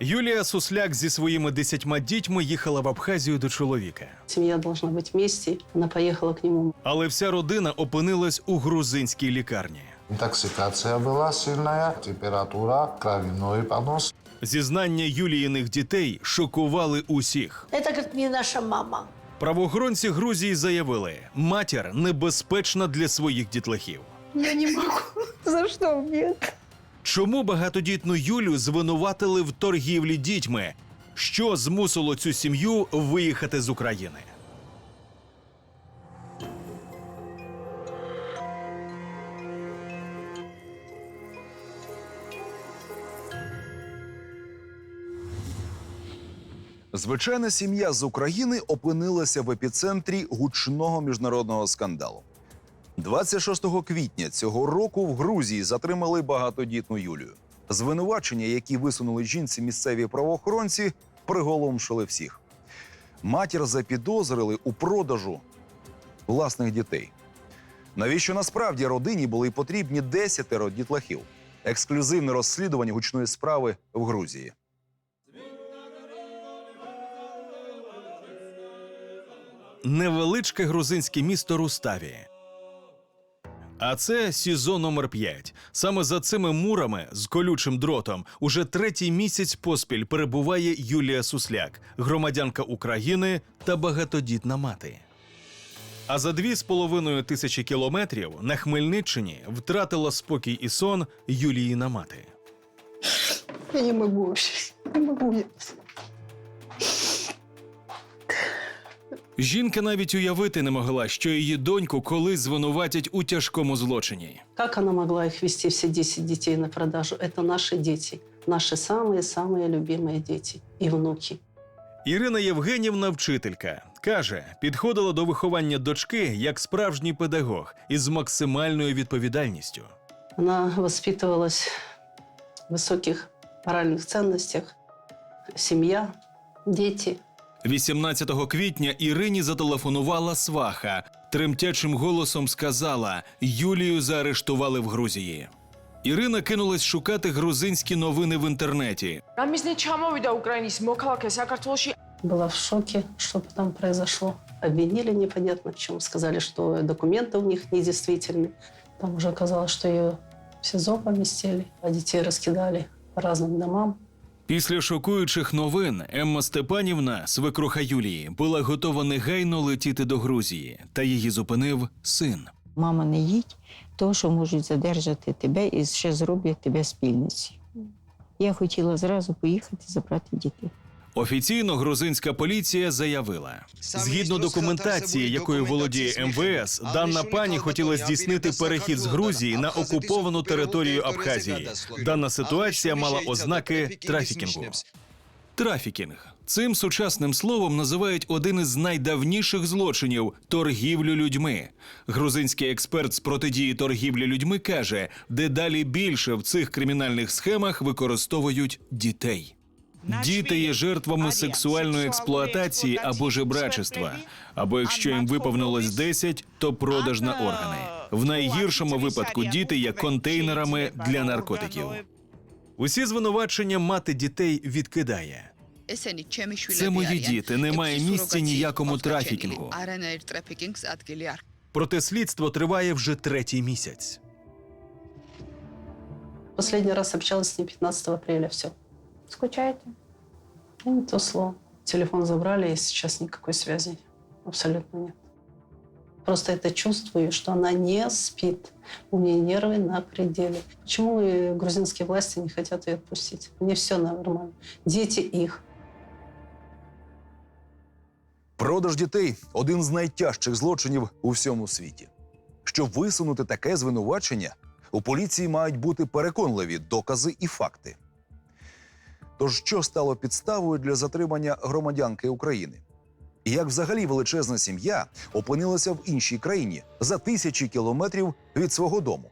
Юлія Сусляк зі своїми десятьма дітьми їхала в Абхазію до чоловіка. Семья должна быть вместе. Она поехала к нему. Але вся родина опинилась у грузинській лікарні. Интоксикация была сильная, температура, кровяной понос. Зізнання Юліїних дітей шокували усіх. Это, говорит, не наша мама. Правоохоронці Грузії заявили, матір небезпечна для своїх дітлахів. Я не могу. За что мне? Чому багатодітну Юлю звинуватили в торгівлі дітьми? Що змусило цю сім'ю виїхати з України? Звичайна сім'я з України опинилася в епіцентрі гучного міжнародного скандалу. 26 квітня цього року в Грузії затримали багатодітну Юлію. Звинувачення, які висунули жінці місцеві правоохоронці, приголомшили всіх. Матір запідозрили у продажу власних дітей. Навіщо насправді родині були потрібні десятеро дітлахів? Ексклюзивне розслідування гучної справи в Грузії. Невеличке грузинське місто Руставі. А це СІЗО номер 5 Саме за цими мурами з колючим дротом уже третій місяць поспіль перебуває Юлія Сусляк, громадянка України та багатодітна мати. А за дві з половиною тисячі кілометрів на Хмельниччині втратила спокій і сон Юліїна мати. Я не вообще. Не могу Жінка навіть уявити не могла, що її доньку колись звинуватять у тяжкому злочині. Как она могла их вести, все 10 детей на продажу? Это наши дети. Наши самые-самые любимые дети и внуки. Ірина Євгенівна вчителька. Каже, підходила до виховання дочки як справжній педагог із максимальною відповідальністю. Она воспитывалась в высоких моральных ценностях. Семья, дети. 18 квітня Ірині зателефонувала сваха, тремтячим голосом сказала: Юлію заарештували в Грузії. Ірина кинулась шукати грузинські новини в інтернеті. Була в шокі, що там произошло. Обвинили непонятно в чем. Сказали, что документи у них не недействительны. Там вже оказалось, що ее в СИЗО поместили, а дітей розкидали по разным домам. Після шокуючих новин Емма Степанівна, свекруха Юлії, була готова негайно летіти до Грузії, та її зупинив син. Мама, не їдь, тому що можуть задержати тебе і ще зроблять тебе спільницею. Я хотіла зразу поїхати забрати дітей. Офіційно грузинська поліція заявила, згідно документації, якою володіє МВС, дана пані хотіла здійснити перехід з Грузії на окуповану територію Абхазії. Дана ситуація мала ознаки трафікінгу. Трафікінг цим сучасним словом називають один із найдавніших злочинів торгівлю людьми. Грузинський експерт з протидії торгівлі людьми каже, дедалі більше в цих кримінальних схемах використовують дітей. Діти є жертвами сексуальної експлуатації або жебрачества. Або якщо їм виповнилось 10, то продаж на органи. В найгіршому випадку діти є контейнерами для наркотиків. Усі звинувачення мати дітей відкидає. Це мої діти. Немає місця ніякому трафікінгу. трафікінгу. Проте слідство триває вже третій місяць. Последний раз общалась с ней 15 апреля. Все. Скучаете? Не то слово. Телефон забрали, и сейчас никакой связи абсолютно нет. Просто это чувствую, что она не спит. У нее нервы на пределе. Почему и грузинские власти не хотят ее отпустить? Мне все нормально. Дети их. Продаж дітей один з найтяжчих злочинів у всьому світі. Щоб висунути таке звинувачення, у поліції мають бути переконливі докази і факти. Тож, що стало підставою для затримання громадянки України? І як взагалі величезна сім'я опинилася в іншій країні за тисячі кілометрів від свого дому?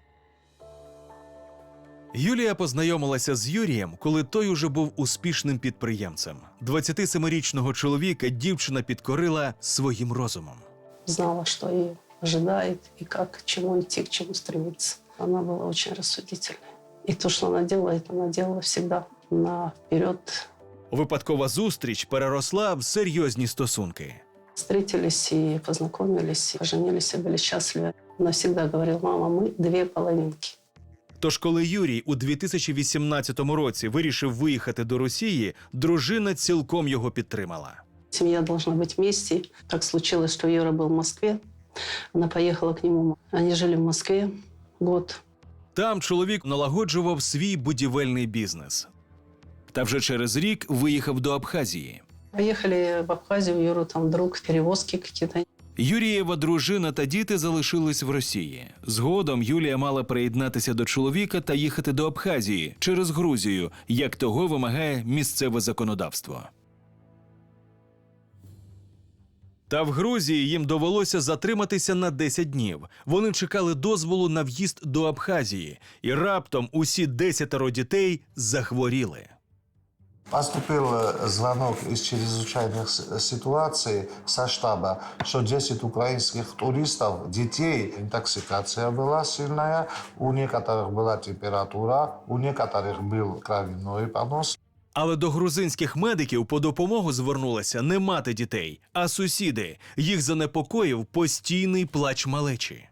Юлія познайомилася з Юрієм, коли той уже був успішним підприємцем. 27-річного чоловіка дівчина підкорила своїм розумом. Знала, что ее ожидает и как, к чему идти, к чему стремиться. Она была очень рассудительной. И то, что она делает, она делала всегда наперед, Випадкова зустріч переросла в серйозні стосунки. Встретились и познакомились, поженились и были счастливы. Она всегда говорила, мама, мы две половинки. Тож, коли Юрій у 2018 році вирішив виїхати до Росії, дружина цілком його підтримала. Семья должна быть вместе. Так случилось, что Юра был в Москве. Она поехала к нему. Они жили в Москве год. Там чоловік налагоджував свій будівельний бізнес. Та вже через рік виїхав до Абхазії. Поехали в Абхазию, у Юры там друг, перевозки какие-то. Юрієва дружина та діти залишились в Росії. Згодом Юлія мала приєднатися до чоловіка та їхати до Абхазії через Грузію, як того вимагає місцеве законодавство. Та в Грузії їм довелося затриматися на 10 днів. Вони чекали дозволу на в'їзд до Абхазії, і раптом усі десятеро дітей захворіли. Поступил э, звонок из чрезвычайных с- ситуаций со штаба, что 10 украинских туристов, детей, интоксикация была сильная, у некоторых была температура, у некоторых был кровяной понос. Але до грузинських медиків по допомогу звернулася не мати дітей, а сусіди. Їх занепокоїв постійний плач малечі.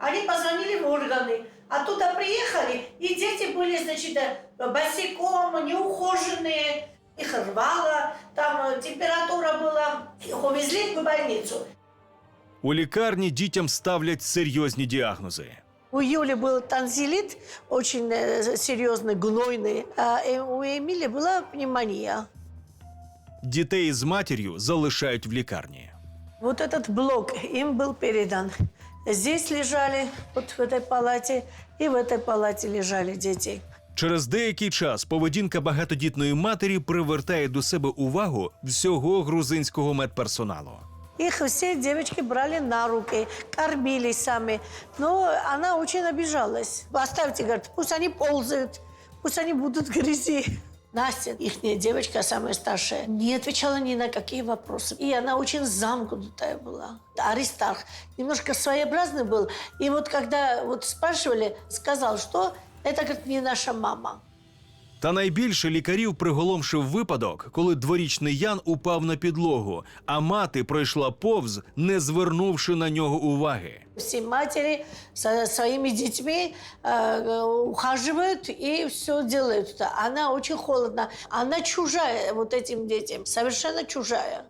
Они позвонили в органы, оттуда приехали, и дети были, значит, э, босиком, неухоженные, их рвало, там э, температура была, их увезли в больницу. У лікарні дітям ставлять серйозні діагнози. У Юли был танзелит, очень э, серьезный, гнойный, а э, у Эмили была пневмония. Дітей з матір'ю залишають в лікарні. Вот этот блок им был передан. Здесь лежали, вот в этой палате, и в этой палате лежали дети. Через деякий час поведінка багатодітної матері привертає до себе увагу всього грузинського медперсоналу. Их все девочки брали на руки, кормили сами. Но она очень обижалась. Оставьте, говорит, пусть они ползают, пусть они будут грязи. Настя, их девочка, самая старшая, не отвечала ни на какие вопросы. И она очень замкнутая была. Аристарх немножко своеобразный был. И вот когда вот спрашивали, сказал, что это, говорит, не наша мама. Та найбільше лікарів приголомшив випадок, коли дворічний Ян упав на підлогу, а мати пройшла повз, не звернувши на нього уваги. Всі матері з своїми дітьми э, і и все делают. Вона дуже холодна. вона чужая вот этим дітям, совершенно чужая.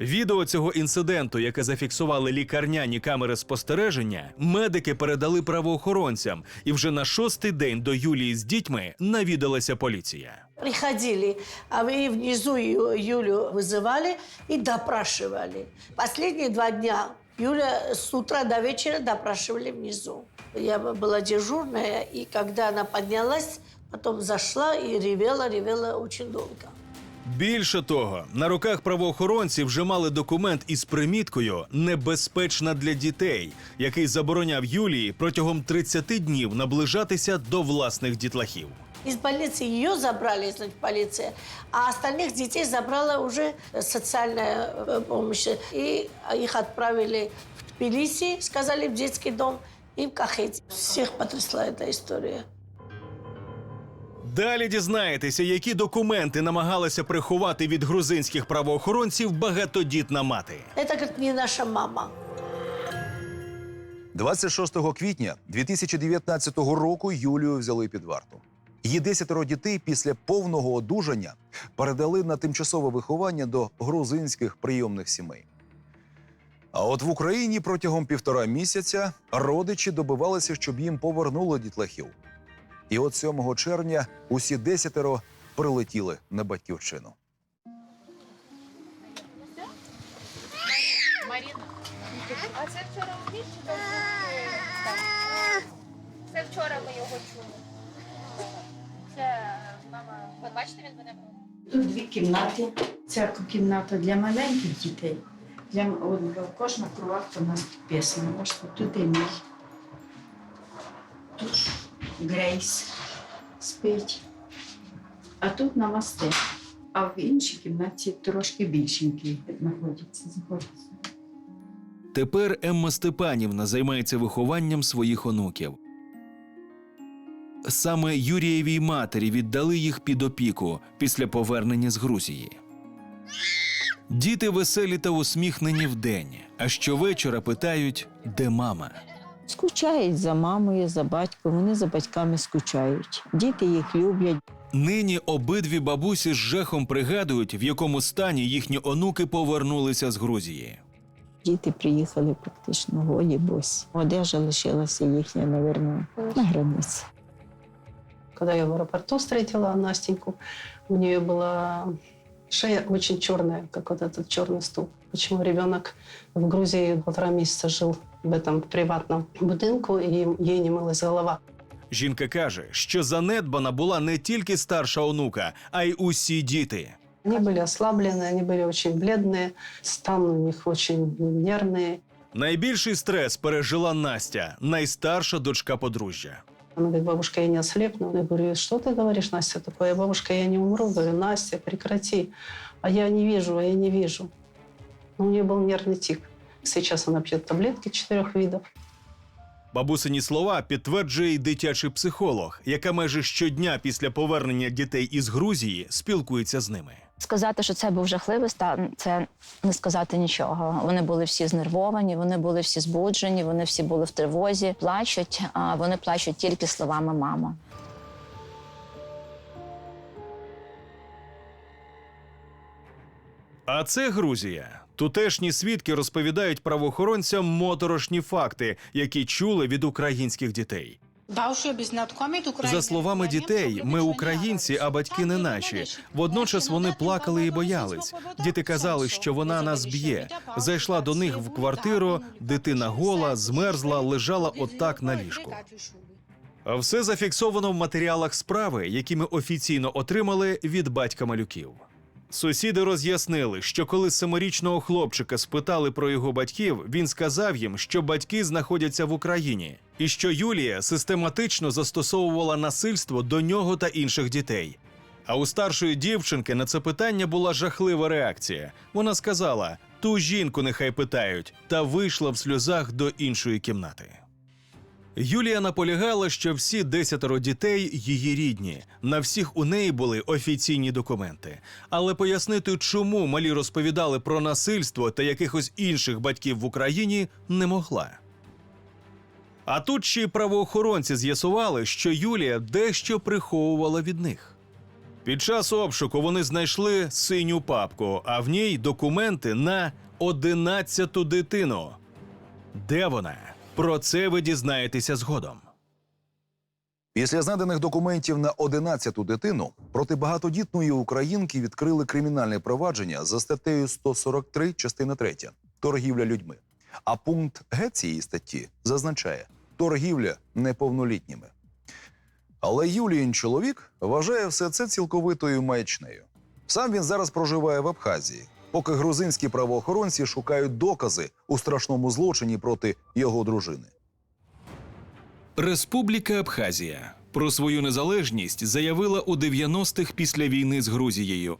Відео цього інциденту, яке зафіксували лікарняні камери спостереження, медики передали правоохоронцям, і вже на шостий день до Юлії з дітьми навідалася поліція. Приходили, а вы внизу Ю- Юлю вызывали и допрашивали. Последние два дня Юля с утра до вечера допрашивали внизу. Я была дежурная, и когда она поднялась, потом зашла и ревела, ревела очень долго. Більше того, на руках правоохоронців вже мали документ із приміткою Небезпечна для дітей, який забороняв Юлії протягом 30 днів наближатися до власних дітлахів. Из больницы ее забрали, значит, полиция, а остальных детей забрала уже социальная э, помощь. И их отправили в Тбилиси, сказали, в детский дом, и в Кахете. Всех потрясла эта история. Далі дізнаєтеся, які документи намагалася приховати від грузинських правоохоронців багатодітна мати. Это, говорит, не наша мама. 26 квітня 2019 року Юлію взяли під варту. Її десятеро дітей після повного одужання передали на тимчасове виховання до грузинських прийомних сімей. А от в Україні протягом півтора місяця родичі добивалися, щоб їм повернули дітлахів. І от 7 червня усі десятеро прилетіли на батьківщину. А це вчора ввечері чи? Це вчора ми його чули. Це мама. Ви бачите, він мене Тут дві кімнати. Ця кімната для маленьких дітей. Для кожна кроватка у нас підписана. Тут і мій. Тут Грейс спить. А тут намасте. А в іншій кімнаті трошки більшенькі знаходяться. знаходяться. Тепер Емма Степанівна займається вихованням своїх онуків. Саме Юрієвій матері віддали їх під опіку після повернення з Грузії. Діти веселі та усміхнені вдень, а щовечора питають, де мама. Скучають за мамою, за батьком, вони за батьками скучають. Діти їх люблять. Нині обидві бабусі з жахом пригадують, в якому стані їхні онуки повернулися з Грузії. Діти приїхали практично голі, босі. Одежа лишилася їхня, напевно, на границі. Когда я в аэропорту встретила Настеньку, у нее была шея очень черная, как вот этот черный стул. Почему ребенок в Грузии полтора месяца жил в этом приватном будинку, и ей не мылась голова. Жінка каже, що занедбана була не тільки старша онука, а й усі діти. Они были ослаблены, они были очень бледные, стан у них очень нервный. Найбільший стрес пережила Настя, найстарша дочка подружжя. Она говорит, бабушка, я не ослепну. Я говорю, что ты говоришь, Настя, такое? Бабушка, я не умру. Говорю, Настя, прекрати. А я не вижу, а я не вижу. Ну, у нее был нервный тик. Сейчас она пьет таблетки четырех видов. Бабусині слова підтверджує й дитячий психолог, яка майже щодня після повернення дітей із Грузії спілкується з ними. Сказати, що це був жахливий стан, це не сказати нічого. Вони були всі знервовані, вони були всі збуджені, вони всі були в тривозі, плачуть, а вони плачуть тільки словами мама. А це Грузія. Тутешні свідки розповідають правоохоронцям моторошні факти, які чули від українських дітей. За словами дітей, ми українці, а батьки не наші. Водночас вони плакали і боялись. Діти казали, що вона нас б'є. Зайшла до них в квартиру, дитина гола, змерзла, лежала отак на ліжку. Все зафіксовано в матеріалах справи, які ми офіційно отримали від батька малюків. Сусіди роз'яснили, що коли семирічного хлопчика спитали про його батьків, він сказав їм, що батьки знаходяться в Україні, і що Юлія систематично застосовувала насильство до нього та інших дітей. А у старшої дівчинки на це питання була жахлива реакція. Вона сказала: ту жінку нехай питають, та вийшла в сльозах до іншої кімнати. Юлія наполягала, що всі десятеро дітей її рідні. На всіх у неї були офіційні документи. Але пояснити, чому малі розповідали про насильство та якихось інших батьків в Україні, не могла. А тут ще й правоохоронці з'ясували, що Юлія дещо приховувала від них. Під час обшуку вони знайшли синю папку, а в ній документи на одинадцяту дитину. Де вона? Про це ви дізнаєтеся згодом. Після знайдених документів на 11-ту дитину проти багатодітної українки відкрили кримінальне провадження за статтею 143, частина 3 торгівля людьми. А пункт Г цієї статті зазначає торгівля неповнолітніми. Але Юліїн чоловік вважає все це цілковитою маячнею. Сам він зараз проживає в Абхазії, поки грузинські правоохоронці шукають докази у страшному злочині проти його дружини. Республіка Абхазія про свою незалежність заявила у 90-х після війни з Грузією.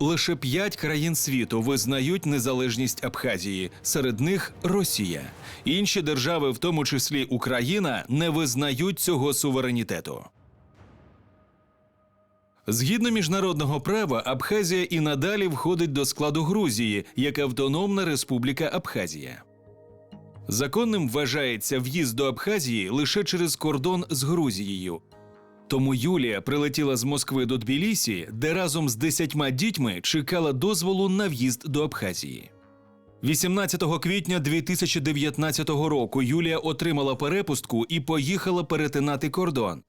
Лише п'ять країн світу визнають незалежність Абхазії, серед них Росія. Інші держави, в тому числі Україна, не визнають цього суверенітету. Згідно міжнародного права, Абхазія і надалі входить до складу Грузії як Автономна Республіка Абхазія. Законним вважається в'їзд до Абхазії лише через кордон з Грузією. Тому Юлія прилетіла з Москви до Тбілісі, де разом з десятьма дітьми чекала дозволу на в'їзд до Абхазії. 18 квітня 2019 року Юлія отримала перепустку і поїхала перетинати кордон.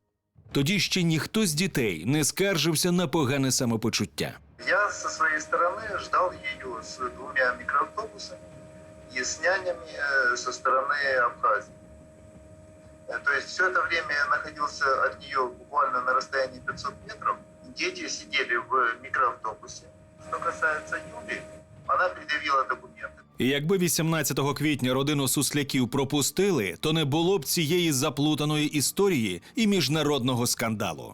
Тоді ще ніхто з дітей не скаржився на погане самопочуття. Я со своей стороны ждал ее с двумя микроавтобусами и с нянями э, со стороны Абхазии. Э, То есть все это время я находился от нее буквально на расстоянии 500 метров. Дети сидели в микроавтобусе. Что касается Юли, она предъявила документы. І якби 18 квітня родину сусляків пропустили, то не було б цієї заплутаної історії і міжнародного скандалу.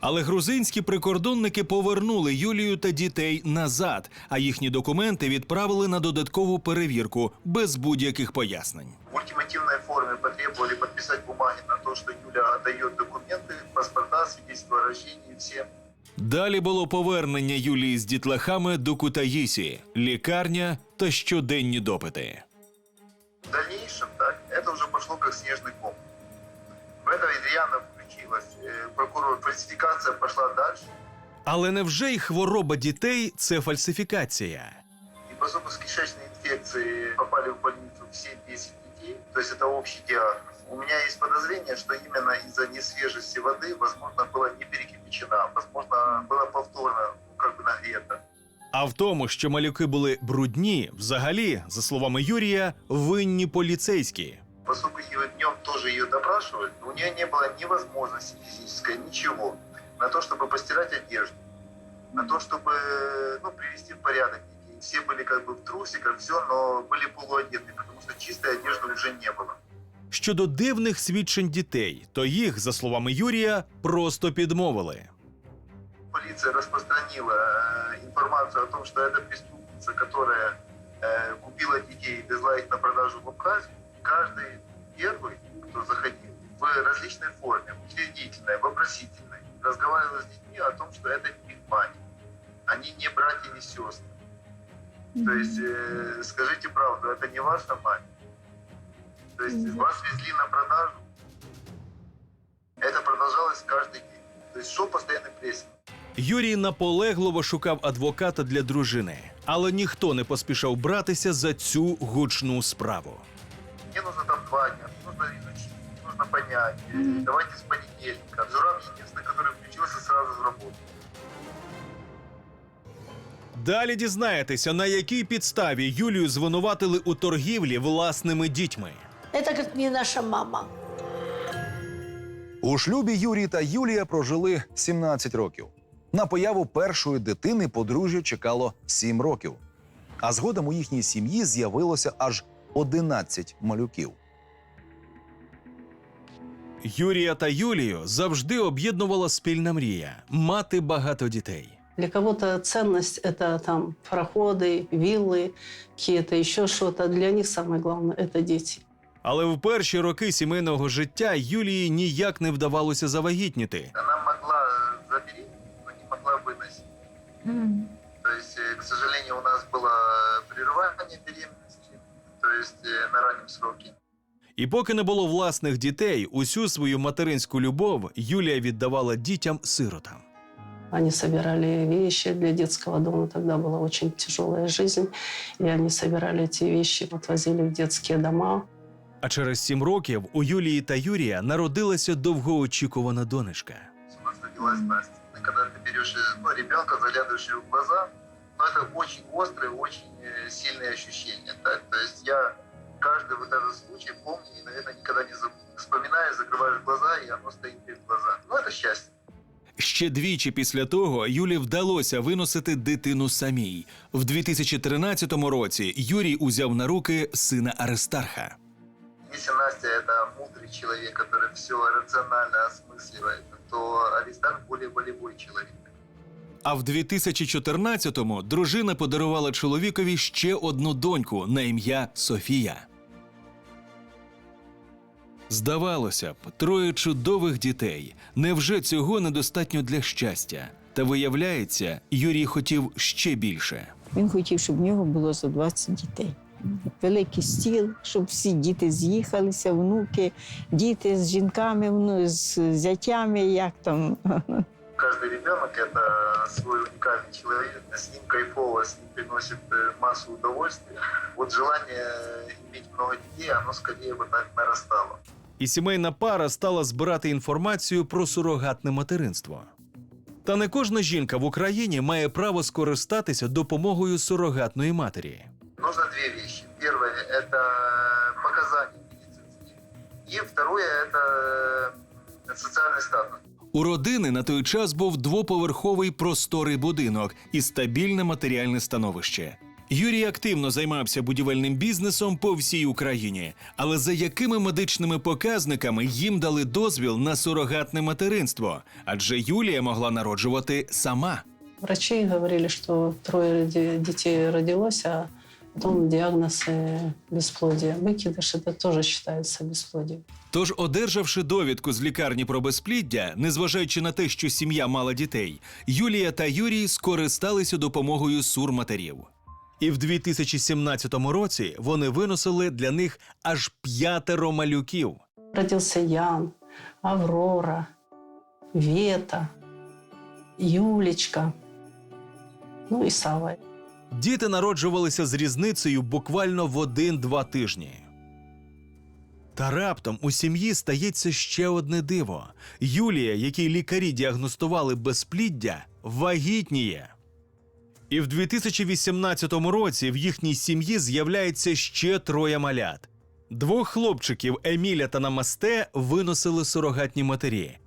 Але грузинські прикордонники повернули Юлію та дітей назад, а їхні документи відправили на додаткову перевірку без будь-яких пояснень. В ультимативной форме потребовали подписать бумаги на то, что Юля отдает документы, паспорта, свидетельство о рождении всем. Далі було повернення Юлії з дітлахами до Кутаїсі, лікарня та щоденні допити. В дальнейшем, так, это уже пошло как снежный ком. В это Ильяна включилась, э, прокурор, фальсификация пошла дальше. Але невже й хвороба дітей це фальсифікація? И поскольку с кишечной инфекцией попали в больницу все 10 детей, то есть это общий диагноз, у меня есть подозрение, что именно из-за несвежести воды, возможно, была не перекипячена, возможно, была повторно ну, как бы нагрета. А в тому, що малюки були брудні, взагалі, за словами Юрія, винні поліцейські. Поскольку ее днем тоже ее допрашивали, у нее не было ни возможности физической, ничего, на то, чтобы постирать одежду, на то, чтобы ну, привести в порядок детей. Все были как бы в трусиках, все, но были полуодеты, потому что чистой одежды уже не было. Щодо дивних свідчень дітей, то їх, за словами Юрія, просто підмовили. Полиция распространила э, информацию о том, что это преступница, которая э, купила детей и везла их на продажу в Абхазию. Каждый первый, кто заходил в различной форме, утвердительной, вопросительной, разговаривал с детьми о том, что это не их мать. Они не братья и сестры. То есть, э, скажите правду, это не ваша мать. То есть вас везли на продажу. Это продолжалось каждый день. То есть шел постоянный прессинг. Юрій наполегливо шукав адвоката для дружини, але ніхто не поспішав братися за цю гучну справу. Мне нужно там два дня, нужно изучить, нужно понять. Э, Давайте с понедельника. Зураб единственный, который включился сразу в работу. Далі дізнаєтеся, на якій підставі Юлію звинуватили у торгівлі власними дітьми. Это, говорит, не наша мама. У шлюбі Юрій та Юлія прожили 17 років. На появу першої дитини подружжя чекало 7 років. А згодом у їхній сім'ї з'явилося аж 11 малюків. Юрія та Юлію завжди об'єднувала спільна мрія мати багато дітей. Для кого-то ценность – это там проходы, виллы, какие-то еще что-то. Для них самое главное – это дети. Але в перші роки сімейного життя Юлії ніяк не вдавалося завагітніти. Она могла забеременеть, но не могла выносить. То есть, э, к сожалению, у нас было прерывание беременности, то есть э, на раннем сроке. І поки не було власних дітей, усю свою материнську любов Юлія віддавала дітям-сиротам. Они собирали вещи для детского дома. Тогда была очень тяжелая жизнь. И они собирали эти вещи, отвозили в детские дома. А через сім років у Юлії та Юрія народилася довгоочікувана донечка. У нас родилась Настя. И когда ты берешь э, ну, ребенка, заглядываешь ей в глаза, ну, это очень острые, очень э, сильные ощущения. Так? То есть я каждый вот этот случай помню и, наверное, никогда не забуду. Вспоминаю, закрываешь глаза, и оно стоит перед глазами. Ну, это счастье. Ще двічі після того Юлі вдалося виносити дитину самій. В 2013 році Юрій узяв на руки сина Аристарха. Если Настя это мудрый человек, который все рационально осмысливает, то Аристарх более волевой человек. А в 2014-му дружина подарувала чоловікові ще одну доньку на ім'я Софія. Здавалося б, троє чудових дітей. Невже цього недостатньо для щастя? Та виявляється, Юрій хотів ще більше. Він хотів, щоб в нього було за 20 дітей. Великий стіл, щоб всі діти з'їхалися, внуки, діти з жінками, вну- з зятями, як там. Каждый ребенок это свой уникальный человек, с ним кайфово, с ним приносит э, массу удовольствия. Вот желание иметь много детей, оно скорее вот так нарастало. І сімейна пара стала збирати інформацію про сурогатне материнство. Та не кожна жінка в Україні має право скористатися допомогою сурогатної матері. Нужно две вещи. Первое – это показания медицинские. И второе – это э, социальный статус. У родини на той час був двоповерховий просторий будинок і стабільне матеріальне становище. Юрій активно займався будівельним бізнесом по всій Україні. Але за якими медичними показниками їм дали дозвіл на сурогатне материнство? Адже Юлія могла народжувати сама. Врачи говорили, что трое де- детей родилось, а Потом диагноз э, бесплодия. Выкидыш это тоже считается бесплодием. Тож, одержавши довідку з лікарні про безпліддя, незважаючи на те, що сім'я мала дітей, Юлія та Юрій скористалися допомогою сурматерів. І в 2017 році вони виносили для них аж п'ятеро малюків. Родился Ян, Аврора, Вета, Юлечка, ну и Сава. Діти народжувалися з різницею буквально в один-два тижні. Та раптом у сім'ї стається ще одне диво. Юлія, якій лікарі діагностували безпліддя, вагітніє. І в 2018 році в їхній сім'ї з'являється ще троє малят. Двох хлопчиків Еміля та Намасте виносили сурогатні матері.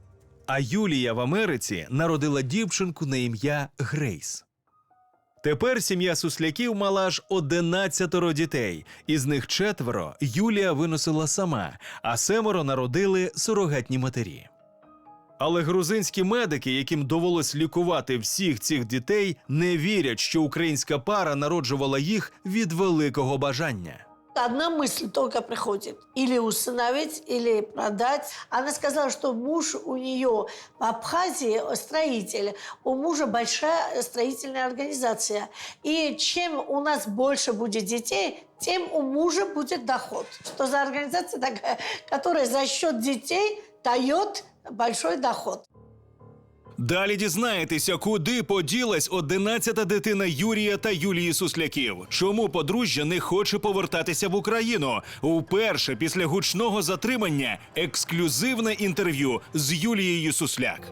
А Юлія в Америці народила дівчинку на ім'я Грейс. Тепер сім'я сусляків мала аж 11 дітей, із них четверо Юлія виносила сама, а семеро народили сурогатні матері. Але грузинські медики, яким довелось лікувати всіх цих дітей, не вірять, що українська пара народжувала їх від великого бажання. Одна мысль только приходит. Или усыновить, или продать. Она сказала, что муж у нее в Абхазии строитель. У мужа большая строительная организация. И чем у нас больше будет детей, тем у мужа будет доход. Что за организация такая, которая за счет детей дает большой доход. Далі дізнаєтеся, куди поділась 11-та дитина Юрія та Юлії Сусляків. Чому подружжя не хоче повертатися в Україну? Уперше після гучного затримання ексклюзивне інтерв'ю з Юлією Сусляк.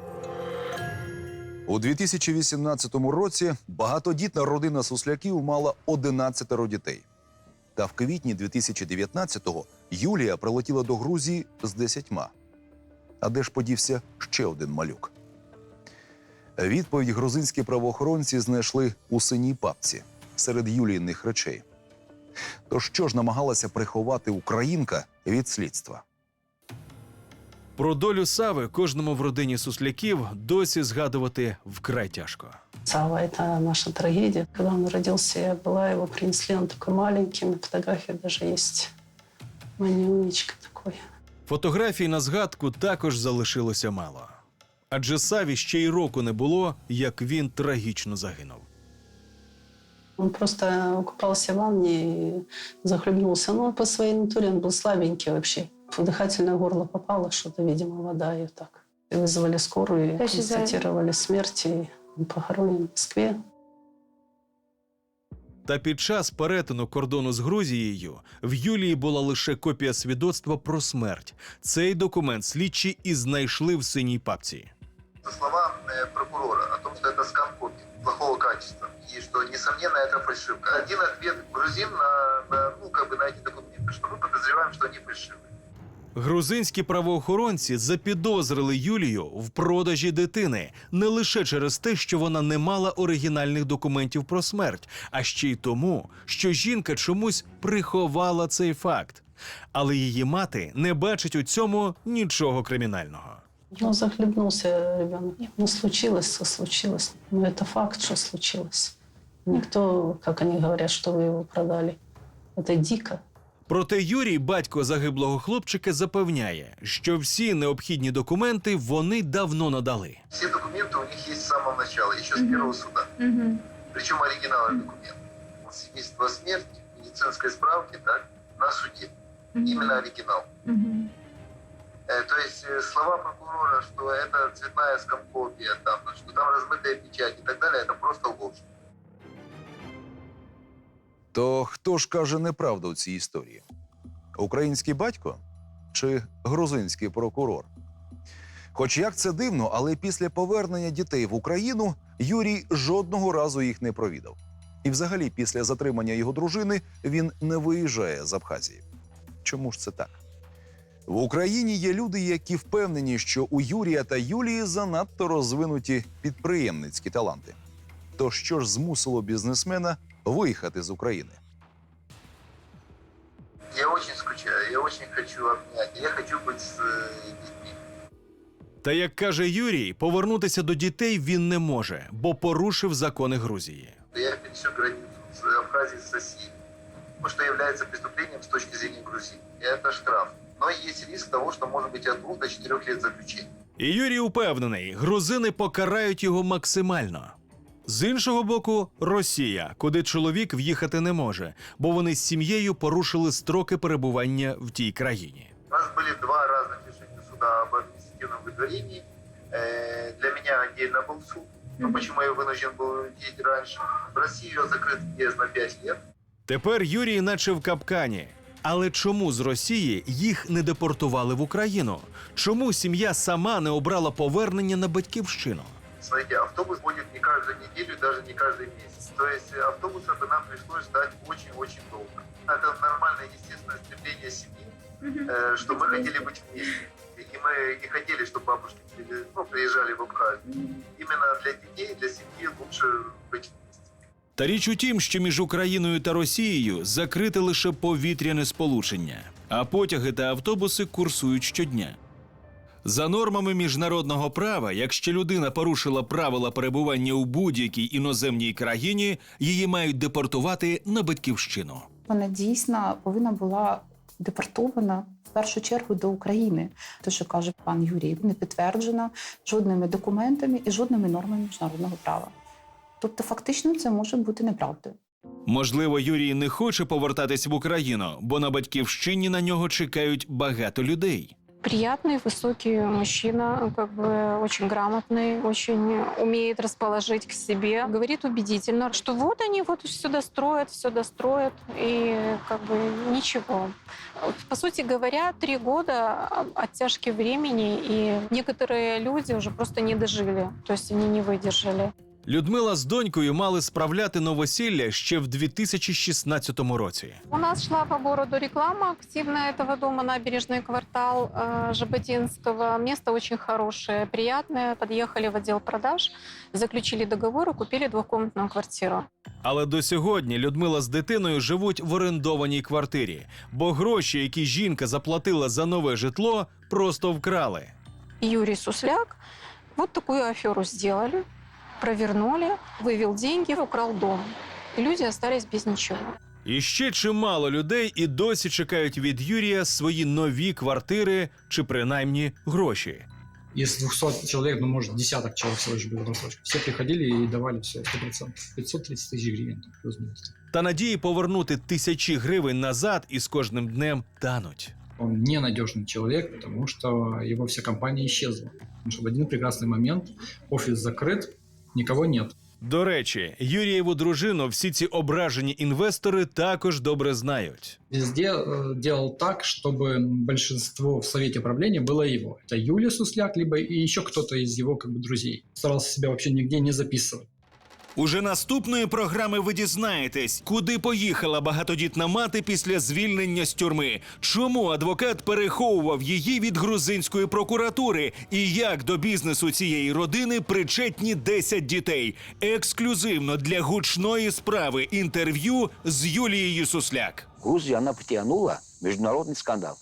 У 2018 році багатодітна родина сусляків мала 11 дітей. Та в квітні 2019-го Юлія прилетіла до Грузії з 10. А де ж подівся ще один малюк? Відповідь грузинські правоохоронці знайшли у синій папці серед Юліїних речей. То що ж намагалася приховати українка від слідства? Про долю Сави кожному в родині Сусляків досі згадувати вкрай тяжко. Сава – это наша трагедия. Когда он родился, я была, его принесли, он такой маленький, на фотографии даже есть. Манюнечка такой. Фотографій на згадку також залишилося мало. Адже Саві ще й року не було, як він трагічно загинув. Он просто купался в ванне и захлебнулся. Ну, по своей натуре он был слабенький вообще. В дыхательное горло попало что-то, видимо, вода и так. И вызвали скорую, и То есть из-за- констатировали смерть, и он похоронен в Москве. Та під час перетину кордону з Грузією в Юлії була лише копія свідоцтва про смерть. Цей документ слідчі і знайшли в синій папці. По словам э, прокурора о том, что это скан-копия плохого качества, и что, несомненно, это фальшивка. Один ответ грузин на, на, ну, как бы на эти документы, что мы подозреваем, что они фальшивые. Грузинські правоохоронці запідозрили Юлію в продажі дитини не лише через те, що вона не мала оригінальних документів про смерть, а ще й тому, що жінка чомусь приховала цей факт. Але її мати не бачить у цьому нічого кримінального. Ну, захлебнулся ребенок. Ну, случилось, что случилось. Ну, это факт, что случилось. Никто, как они говорят, что вы его продали. Это дико. Проте Юрій, батько загиблого хлопчика, запевняє, що всі необхідні документи вони давно надали. Все документы у них есть с самого начала, еще с первого суда. Причем оригиналы документов. Свидетельство о смерти, медицинской справки, так, на суде. Именно оригинал. Э, То есть э, слова прокурора, что это цветная скомкопия, там, что там размытая печать и так далее, это просто ложь. То хто ж каже неправду у цій історії? Український батько чи грузинський прокурор? Хоч як це дивно, але після повернення дітей в Україну Юрій жодного разу їх не провідав. І взагалі, після затримання його дружини він не виїжджає з Абхазії. Чому ж це так? В Україні є люди, які впевнені, що у Юрія та Юлії занадто розвинуті підприємницькі таланти. То що ж змусило бізнесмена виїхати з України? Я очень скучаю, я очень хочу обнять, я хочу быть с э, детьми. Та як каже Юрій, повернутися до дітей він не може, бо порушив закони Грузії. Я пересек границу с Абхазией с Россией. ну, что является преступлением с точки зрения Грузии. И это штраф. Но есть риск того, что может быть от 2 до 4 лет заключения. І Юрій упевнений, грузини покарають його максимально. З іншого боку, Росія, куди чоловік в'їхати не може, бо вони з сім'єю порушили строки перебування в тій країні. У нас были два разных решения суда об административном выдворении. Э, Для меня отдельно был суд. Но почему я вынужден был ездить раньше? В Россию закрыт въезд на 5 лет. Тепер Юрій, наче в капкані. Але чому з Росії їх не депортували в Україну? Чому сім'я сама не обрала повернення на батьківщину? Смотрите, автобус будет не каждую неделю, даже не каждый месяц. То есть э, автобуса бы нам пришлось ждать очень-очень долго. Это нормальное, естественное стремление семьи, э, что мы хотели быть вместе. И мы не хотели, чтобы бабушки при- ну, приезжали в Абхазию. Именно для детей, для семьи лучше быть вместе. та річ у тім, що між Україною та Росією закрите лише повітряне сполучення, а потяги та автобуси курсують щодня. За нормами міжнародного права, якщо людина порушила правила перебування у будь-якій іноземній країні, її мають депортувати на батьківщину. Вона дійсно повинна була депортована в першу чергу до України. Те, що каже пан Юрій, не підтверджена жодними документами і жодними нормами міжнародного права. Тобто, фактично, це може бути неправдою. Можливо, Юрій не хоче повертатись в Україну, бо на батьківщині на нього чекають багато людей. Приятный, высокий мужчина, как бы очень грамотный, очень умеет расположить к себе. Говорит убедительно, что вот они вот все достроят, все достроят, и как бы ничего. По сути говоря, три года оттяжки времени, и некоторые люди уже просто не дожили, то есть они не выдержали. Людмила з донькою мали справляти новосілля ще в 2016 році. У нас шла по городу реклама активная этого дома, набережный квартал э, Жаботинского. Место очень хорошее, приятное. Подъехали в отдел продаж, заключили договор и купили двухкомнатную квартиру. Але до сьогодні Людмила з дитиною живуть в орендованій квартирі, бо гроші, які жінка заплатила за нове житло, просто вкрали. Юрий Сусляк вот такую аферу сделали, провернули, вывел деньги, украл дом. И люди остались без ничего. І ще чимало людей і досі чекають від Юрія свої нові квартири чи принаймні гроші. Из 200 человек, ну, может, десяток человек всего лишь было рассрочка. Все приходили и давали все, 100%. 530 тысяч гривен, там, плюс-минус. Та надії повернути тисячі гривень назад із кожним днем тануть. Он ненадежный человек, потому что его вся компания исчезла. Потому что в один прекрасный момент офис закрыт, никого нет. До речі, Юрієву дружину всі ці ображені інвестори також добре знають. Везде э, делал так, чтобы большинство в совете правления было его. Это Юлия Сусляк, либо и еще кто-то из его как бы друзей. Старался себя вообще нигде не записывать. Уже наступної програми ви дізнаєтесь, куди поїхала багатодітна мати після звільнення з тюрми, чому адвокат переховував її від грузинської прокуратури, і як до бізнесу цієї родини причетні 10 дітей. Ексклюзивно для гучної справи інтерв'ю з Юлією Сусляк. Грузию она потянула в международный скандал.